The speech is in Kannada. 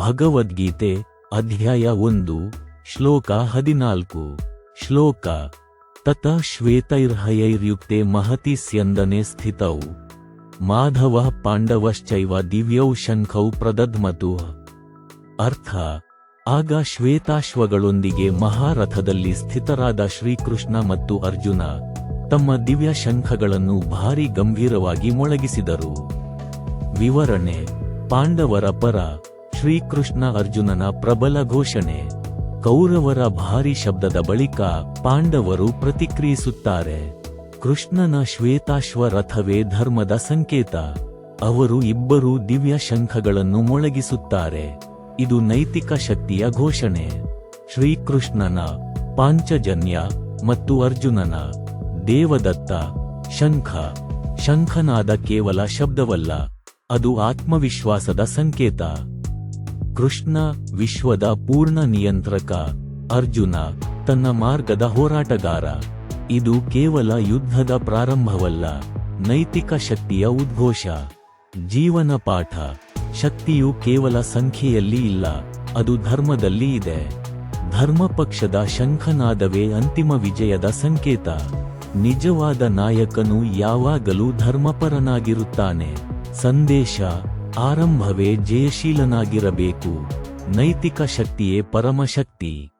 ಭಗವದ್ಗೀತೆ ಅಧ್ಯಾಯ ಒಂದು, ಶ್ಲೋಕ ಹದಿನಾಲ್ಕು. ಶ್ಲೋಕ, ತತ ಶ್ವೇತೈರ್ಹಯೈರ್ಯುಕ್ತೆ ಮಹತಿ ಸ್ಯಂದನೆ ಸ್ಥಿತೌ. ಮಾಧವ ಪಾಂಡವಶ್ಚೈವ ದಿವ್ಯೌ ಶಂಖೌ ಪ್ರದದ್ಮತು ಅರ್ಥ, ಆಗ ಶ್ವೇತಾಶ್ವಗಳೊಂದಿಗೆ ಮಹಾರಥದಲ್ಲಿ ಸ್ಥಿತರಾದ ಶ್ರೀಕೃಷ್ಣ ಮತ್ತು ಅರ್ಜುನ ತಮ್ಮ ದಿವ್ಯ ಶಂಖಗಳನ್ನು ಭಾರಿ ಗಂಭೀರವಾಗಿ ಮೊಳಗಿಸಿದರು. ವಿವರಣೆ, ಪಾಂಡವರ ಪರ. ಶ್ರೀಕೃಷ್ಣ ಅರ್ಜುನನ ಪ್ರಬಲ ಘೋಷಣೆ. ಕೌರವರ ಭಾರಿ ಶಬ್ದದ ಬಳಿಕ ಪಾಂಡವರು ಪ್ರತಿಕ್ರಿಯಿಸುತ್ತಾರೆ. ಕೃಷ್ಣನ ಶ್ವೇತಾಶ್ವ ರಥವೇ ಧರ್ಮದ ಸಂಕೇತ. ಅವರು ಇಬ್ಬರೂ ದಿವ್ಯ ಶಂಖಗಳನ್ನು ಮೊಳಗಿಸುತ್ತಾರೆ. ಇದು ನೈತಿಕ ಶಕ್ತಿಯ ಘೋಷಣೆ. ಶ್ರೀಕೃಷ್ಣನ, ಪಾಂಚಜನ್ಯ ಮತ್ತು ಅರ್ಜುನನ, ದೇವದತ್ತ, ಶಂಖ. ಶಂಖನಾದ ಕೇವಲ ಶಬ್ದವಲ್ಲ, ಅದು ಆತ್ಮವಿಶ್ವಾಸದ ಸಂಕೇತ. ಕೃಷ್ಣ ವಿಶ್ವದ ಪೂರ್ಣ ನಿಯಂತ್ರಕ. ಅರ್ಜುನ ತನ್ನ ಮಾರ್ಗದ ಹೋರಾಟಗಾರ. ಇದು ಕೇವಲ ಯುದ್ಧದ ಪ್ರಾರಂಭವಲ್ಲ, ನೈತಿಕ ಶಕ್ತಿಯ ಉದ್ಘೋಷ. ಜೀವನ ಪಾಠ, ಶಕ್ತಿಯು ಕೇವಲ ಸಂಖ್ಯೆಯಲ್ಲಿ ಇಲ್ಲ, ಅದು ಧರ್ಮದಲ್ಲಿ ಇದೆ. ಧರ್ಮಪಕ್ಷದ ಶಂಖನಾದವೇ ಅಂತಿಮ ವಿಜಯದ ಸಂಕೇತ. ನಿಜವಾದ ನಾಯಕನು ಯಾವಾಗಲೂ ಧರ್ಮಪರನಾಗಿರುತ್ತಾನೆ. ಸಂದೇಶ ಆರಂಭವೇ ಜಯಶೀಲನಾಗಿರಬೇಕು. ನೈತಿಕ ಶಕ್ತಿಯೇ ಪರಮಶಕ್ತಿ.